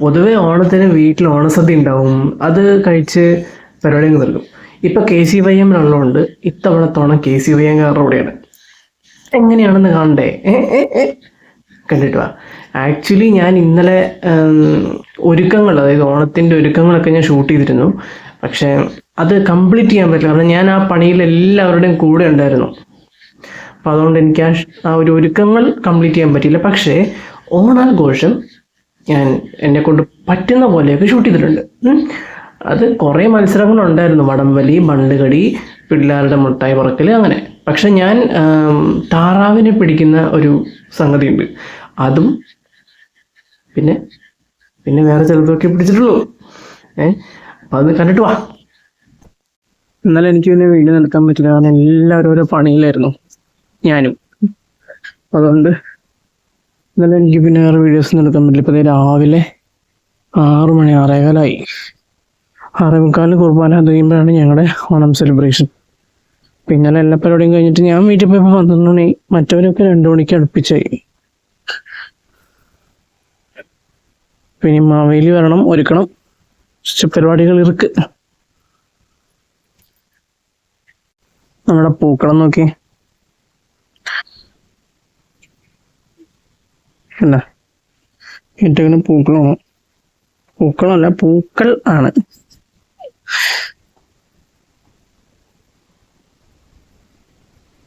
പൊതുവെ ഓണത്തിന് വീട്ടിൽ ഓണസദ്യ ഉണ്ടാവും. അത് കഴിച്ച് പരിപാടി അങ്ങ് തീർക്കും. ഇപ്പൊ കെ സി വൈ എം ഉള്ളതുകൊണ്ട് ഇത്തവണത്തോണം കെ സി വൈ എം കാരുടെ കൂടെയാണ്. എങ്ങനെയാണെന്ന് കാണണ്ടേ. കണ്ടിട്ട് വാ. ആക്ച്വലി ഞാൻ ഇന്നലെ ഒരുക്കങ്ങൾ അതായത് ഓണത്തിന്റെ ഒരുക്കങ്ങളൊക്കെ ഞാൻ ഷൂട്ട് ചെയ്തിരുന്നു. പക്ഷെ അത് കംപ്ലീറ്റ് ചെയ്യാൻ പറ്റില്ല. കാരണം ഞാൻ ആ പണിയിൽ എല്ലാവരുടെയും കൂടെ ഉണ്ടായിരുന്നു. അപ്പോൾ അതുകൊണ്ട് എനിക്ക് ആ ആ ഒരു ഒരുക്കങ്ങൾ കംപ്ലീറ്റ് ചെയ്യാൻ പറ്റിയില്ല. പക്ഷേ ഓണാഘോഷം ഞാൻ എന്നെ കൊണ്ട് പറ്റുന്ന പോലെയൊക്കെ ഷൂട്ട് ചെയ്തിട്ടുണ്ട്. അത് കുറേ മത്സരങ്ങളുണ്ടായിരുന്നു. വടംവലി ബണ്ടുകടി പിള്ളേരുടെ മുട്ടായി പറക്കൽ അങ്ങനെ. പക്ഷെ ഞാൻ താറാവിനെ പിടിക്കുന്ന ഒരു സംഗതിയുണ്ട്. അതും പിന്നെ പിന്നെ വേറെ ചിലതൊക്കെ പിടിച്ചിട്ടുള്ളൂ. ഏ അപ്പം കണ്ടിട്ട് വാ. എന്നാലും എനിക്ക് പിന്നെ വീണ്ടും നിൽക്കാൻ പറ്റില്ല. കാരണം എല്ലാവരും ഓരോ പണിയിലായിരുന്നു. ഞാനും. അതുകൊണ്ട് ഇന്നലെ എനിക്ക് പിന്നെ വേറെ വീഡിയോസ് നടത്താൻ പറ്റില്ല. ഇപ്പം രാവിലെ ആറ് മണി ആറേകാലായി ആറേ മുക്കാലിന് കുർബാന കഴിയുമ്പോഴാണ് ഞങ്ങളുടെ ഓണം സെലിബ്രേഷൻ പിന്നെ എല്ലാ പരിപാടിയും കഴിഞ്ഞിട്ട് ഞാൻ വീട്ടിൽ പോയപ്പോൾ പന്ത്രണ്ട് മണി മറ്റവരൊക്കെ രണ്ട് മണിക്ക് അടുപ്പിച്ചായി. പിന്നെ മാവേലി വരണം ഒരുക്കണം. പരിപാടികൾ ഇറക്ക് നമ്മുടെ പൂക്കളം നോക്കി. അല്ല. ഏറ്റവും പൂക്കളാണ്. പൂക്കളല്ല പൂക്കൾ ആണ്.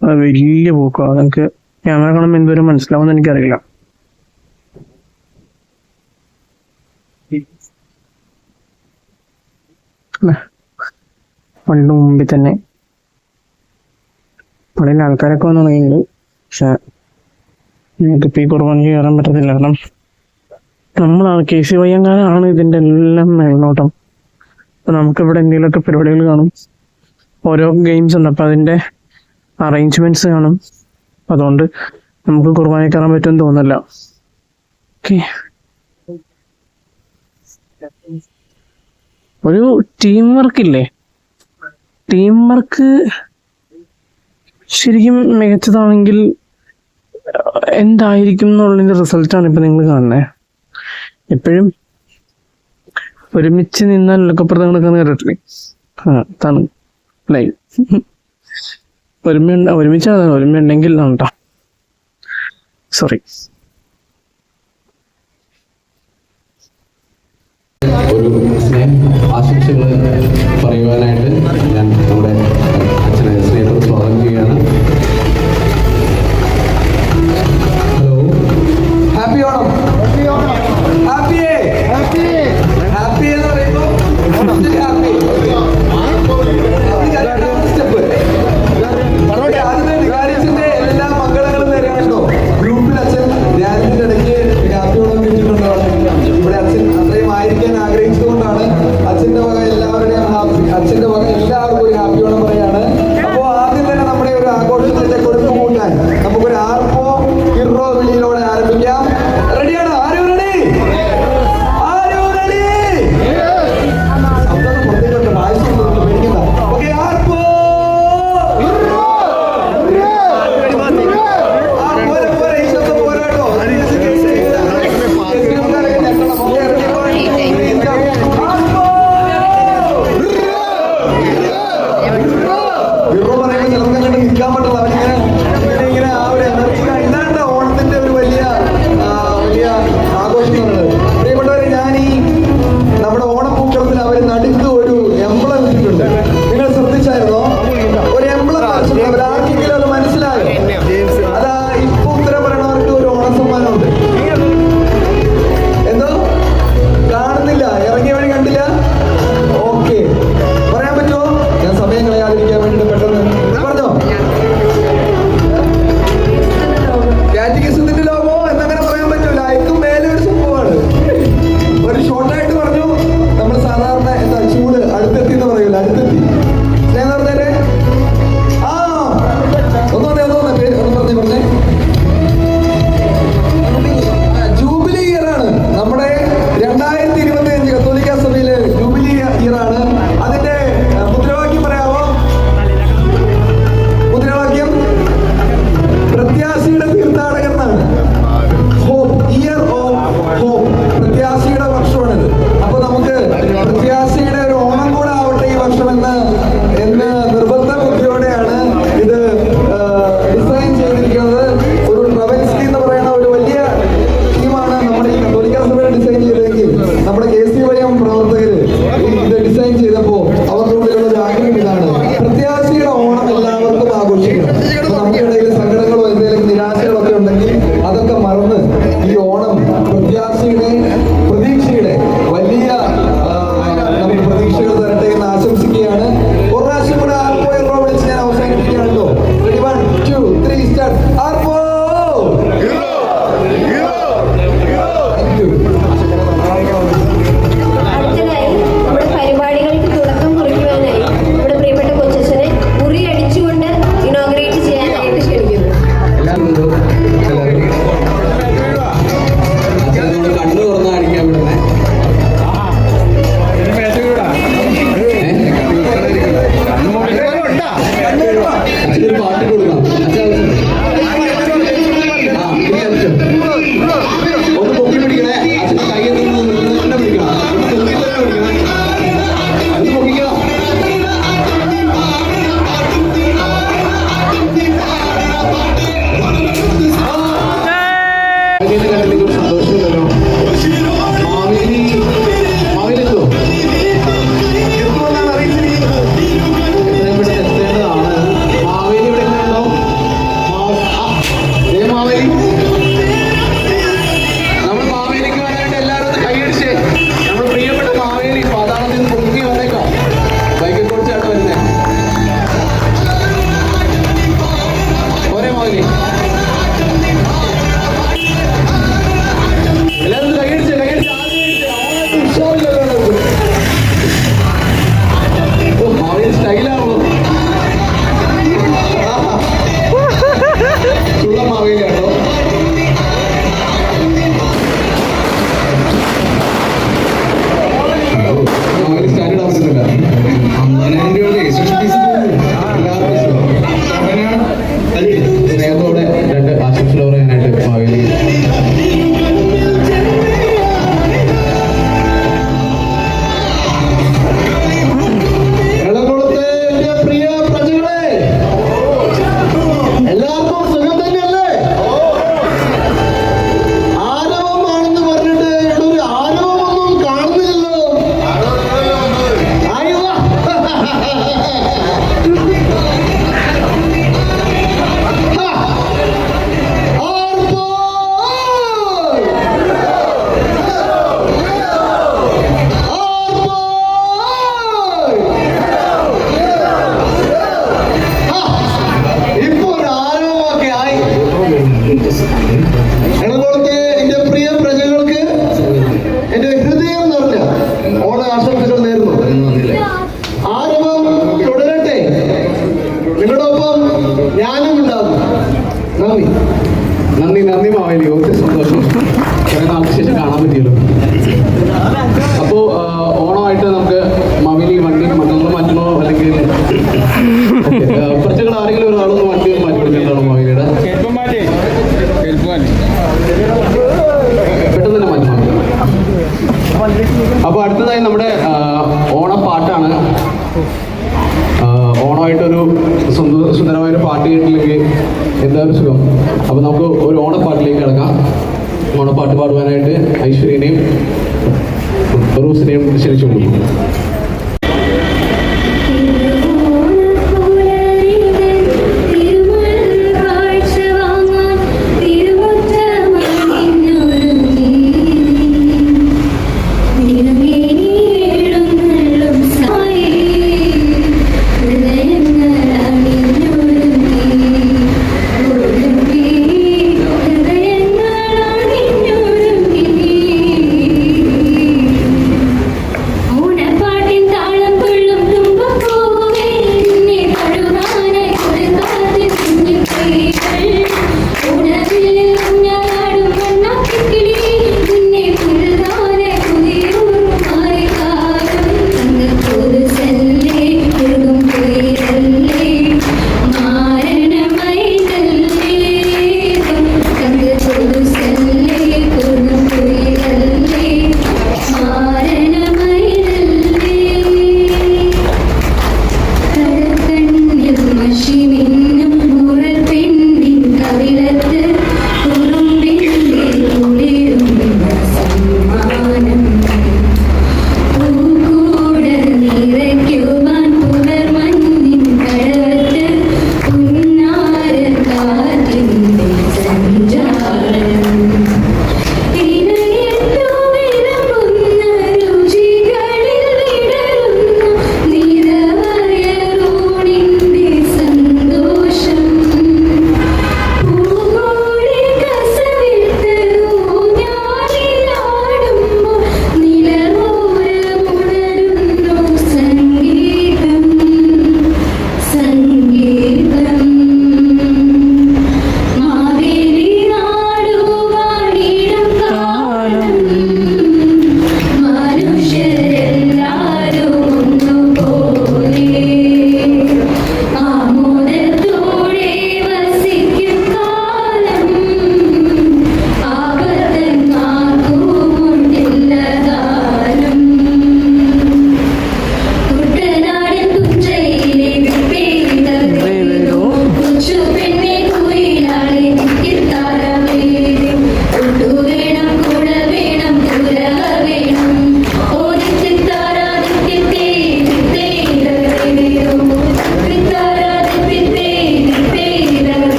വലിയ പൂക്കളാണ് നിങ്ങൾക്ക് ക്യാമറ കാണുമ്പോൾ എന്തോരം മനസ്സിലാവുമെന്ന് എനിക്കറിയില്ല? പണ്ട് മുമ്പിൽ തന്നെ പള്ളിയിൽ ആൾക്കാരൊക്കെ വന്നു തുടങ്ങിയത് പക്ഷെ ഞങ്ങൾക്ക് ഈ കുർബാനയ്ക്ക് കയറാൻ പറ്റത്തില്ല. കാരണം നമ്മളാണ് കെ സി വയ്യങ്കാരാണ് ഇതിന്റെ എല്ലാം മേൽനോട്ടം. അപ്പം നമുക്കിവിടെ എന്തെങ്കിലുമൊക്കെ പരിപാടികൾ കാണും. ഓരോ ഗെയിംസ് ഉണ്ട്. അപ്പം അതിന്റെ അറേഞ്ച്മെന്റ്സ് കാണും. അതുകൊണ്ട് നമുക്ക് കുർബാന കയറാൻ പറ്റുമെന്ന് തോന്നല്ല ഓക്കെ ഒരു ടീം വർക്ക് ഇല്ലേ? ടീം വർക്ക് ശരിക്കും മികച്ചതാണെങ്കിൽ എന്തായിരിക്കും എന്നുള്ളതിന്റെ റിസൾട്ടാണ് ഇപ്പം നിങ്ങൾ കാണുന്നത് എപ്പോഴും ഒരുമിച്ച് നിന്നാൽ ലക്കപ്പുറത്ത് നടക്കുന്ന കേട്ടിട്ടില്ലേ ആ അതാണ് ലൈവ് ഒരുമ ഒരുമിച്ചാണ് ഒരുമ ഉണ്ടെങ്കിൽ കേട്ടോ സോറി ഒരു സ്നേഹം ആശംസകൾ പറയുവാനായിട്ട് അപ്പൊ അപ്പോൾ അടുത്തതായി നമ്മുടെ ഓണപ്പാട്ടാണ് ഓണമായിട്ടൊരു സുന്ദരമായൊരു പാട്ട് കേട്ടില്ലെങ്കിൽ എന്തായാലും സുഖം. അപ്പോൾ നമുക്ക് ഒരു ഓണപ്പാട്ടിലേക്ക് കിടക്കാം. ഓണപ്പാട്ട് പാടുവാനായിട്ട് ഐശ്വര്യനെയും റൂസിനെയും ക്ഷണിച്ചുകൊള്ളൂ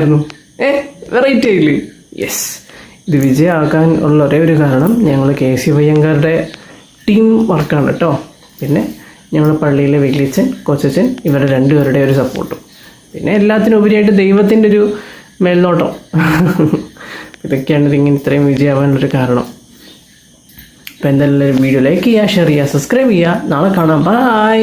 കംപ്ലീറ്റ് ആയില്ലേ? യെസ് ഇത് വിജയമാക്കാൻ ഉള്ള ഒരേ ഒരു കാരണം ഞങ്ങൾ കെ സി വയ്യങ്കാരുടെ ടീം വർക്കാണ് കേട്ടോ പിന്നെ ഞങ്ങൾ പള്ളിയിലെ വലിയച്ഛൻ കൊച്ചച്ഛൻ ഇവരുടെ രണ്ടുപേരുടെ ഒരു സപ്പോർട്ടും പിന്നെ എല്ലാത്തിനും ഉപരിയായിട്ട് ദൈവത്തിന്റെ ഒരു മേൽനോട്ടം. ഇതൊക്കെയാണ് ഇതിങ്ങനെ ഇത്രയും വിജയമാവാനുള്ളൊരു കാരണം. അപ്പോൾ എന്തായാലും വീഡിയോ ലൈക്ക് ചെയ്യുക ഷെയർ ചെയ്യുക സബ്സ്ക്രൈബ് ചെയ്യുക. നാളെ കാണാം. ബൈ